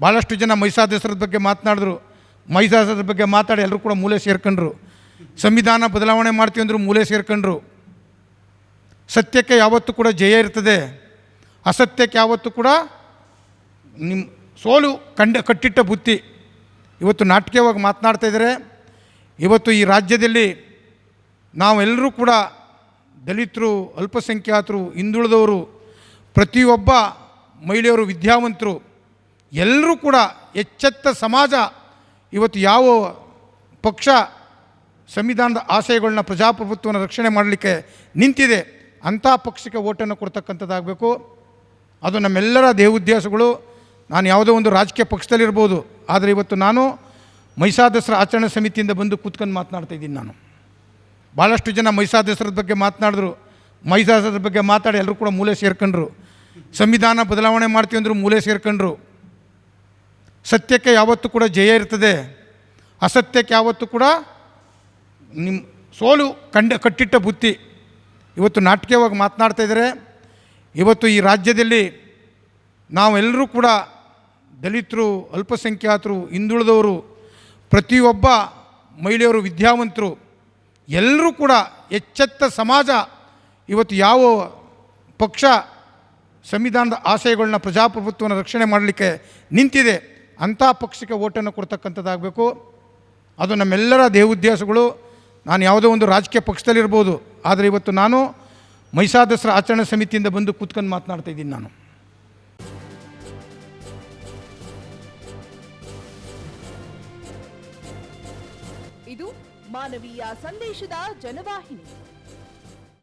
ಭಾಳಷ್ಟು ಜನ ಮೈಸಾದಸರದ ಬಗ್ಗೆ ಮಾತನಾಡಿದ್ರು. ಮೈಸಾದಸರ ಬಗ್ಗೆ ಮಾತಾಡಿ ಎಲ್ಲರೂ ಕೂಡ ಮೂಲೆ ಸೇರ್ಕೊಂಡ್ರು. ಸಂವಿಧಾನ ಬದಲಾವಣೆ ಮಾಡ್ತೀವಿ ಅಂದರು ಮೂಲೆ ಸೇರ್ಕೊಂಡ್ರು. ಸತ್ಯಕ್ಕೆ ಯಾವತ್ತೂ ಕೂಡ ಜಯ ಇರ್ತದೆ. ಅಸತ್ಯಕ್ಕೆ ಯಾವತ್ತೂ ಕೂಡ ನಿಮ್ಮ ಸೋಲು ಕಂಡ ಕಟ್ಟಿಟ್ಟ ಬುತ್ತಿ ಇವತ್ತು ನಾಟಕೀಯವಾಗಿ ಮಾತನಾಡ್ತಾ ಇದ್ದಾರೆ. ಇವತ್ತು ಈ ರಾಜ್ಯದಲ್ಲಿ ನಾವೆಲ್ಲರೂ ಕೂಡ ದಲಿತರು, ಅಲ್ಪಸಂಖ್ಯಾತರು, ಹಿಂದುಳಿದವರು, ಪ್ರತಿಯೊಬ್ಬ ಮಹಿಳೆಯರು, ವಿದ್ಯಾವಂತರು ಎಲ್ಲರೂ ಕೂಡ ಎಚ್ಚೆತ್ತ ಸಮಾಜ ಇವತ್ತು ಯಾವ ಪಕ್ಷ ಸಂವಿಧಾನದ ಆಶಯಗಳನ್ನ ಪ್ರಜಾಪ್ರಭುತ್ವವನ್ನು ರಕ್ಷಣೆ ಮಾಡಲಿಕ್ಕೆ ನಿಂತಿದೆ, ಅಂಥ ಪಕ್ಷಕ್ಕೆ ಓಟನ್ನು ಕೊಡ್ತಕ್ಕಂಥದ್ದಾಗಬೇಕು. ಅದು ನಮ್ಮೆಲ್ಲರ ದೇವೋದ್ದೇಶಗಳು ನಾನು ಯಾವುದೋ ಒಂದು ರಾಜಕೀಯ ಪಕ್ಷದಲ್ಲಿರ್ಬೋದು, ಆದರೆ ಇವತ್ತು ನಾನು ಮೈಸಾದಸರ ಆಚರಣೆ ಸಮಿತಿಯಿಂದ ಬಂದು ಕೂತ್ಕೊಂಡು ಮಾತನಾಡ್ತಾ ಇದ್ದೀನಿ ನಾನು. ಭಾಳಷ್ಟು ಜನ ಮೈಸಾದಸರದ ಬಗ್ಗೆ ಮಾತನಾಡಿದ್ರು. ಮೈಸಾದಸರ ಬಗ್ಗೆ ಮಾತಾಡಿ ಎಲ್ಲರೂ ಕೂಡ ಮೂಲೆ ಸೇರ್ಕೊಂಡ್ರು. ಸಂವಿಧಾನ ಬದಲಾವಣೆ ಮಾಡ್ತೀವಿ ಅಂದರು ಮೂಲೆ ಸೇರ್ಕೊಂಡ್ರು. ಸತ್ಯಕ್ಕೆ ಯಾವತ್ತೂ ಕೂಡ ಜಯ ಇರ್ತದೆ. ಅಸತ್ಯಕ್ಕೆ ಯಾವತ್ತೂ ಕೂಡ ನಿಮ್ಮ ಸೋಲು ಕಂಡ ಕಟ್ಟಿಟ್ಟ ಬುತ್ತಿ ಇವತ್ತು ನಾಟಕೀಯವಾಗಿ ಮಾತನಾಡ್ತಾ ಇದ್ದಾರೆ. ಇವತ್ತು ಈ ರಾಜ್ಯದಲ್ಲಿ ನಾವೆಲ್ಲರೂ ಕೂಡ ದಲಿತರು, ಅಲ್ಪಸಂಖ್ಯಾತರು, ಹಿಂದುಳಿದವರು, ಪ್ರತಿಯೊಬ್ಬ ಮಹಿಳೆಯರು, ವಿದ್ಯಾವಂತರು, ಎಲ್ಲರೂ ಕೂಡ ಎಚ್ಚೆತ್ತ ಸಮಾಜ ಇವತ್ತು ಯಾವ ಪಕ್ಷ, ಸಂವಿಧಾನದ ಆಶಯಗಳನ್ನ ಪ್ರಜಾಪ್ರಭುತ್ವವನ್ನು ರಕ್ಷಣೆ ಮಾಡಲಿಕ್ಕೆ ನಿಂತಿದೆ. ಅಂಥ ಪಕ್ಷಕ್ಕೆ ಓಟನ್ನು ಕೊಡ್ತಕ್ಕಂಥದ್ದಾಗಬೇಕು. ಅದು ನಮ್ಮೆಲ್ಲರ ದೇವೋದ್ದೇಶಗಳು ನಾನು ಯಾವುದೋ ಒಂದು ರಾಜಕೀಯ ಪಕ್ಷದಲ್ಲಿರ್ಬೋದು. ಆದರೆ ಇವತ್ತು ನಾನು ಮೈಸಾದಸರ ಆಚರಣಾ ಸಮಿತಿಯಿಂದ ಬಂದು ಕೂತ್ಕೊಂಡು ಮಾತನಾಡ್ತಾ ಇದ್ದೀನಿ ನಾನು. ಇದು ಮಾನವೀಯ ಸಂದೇಶದ ಜನವಾಹಿನಿ.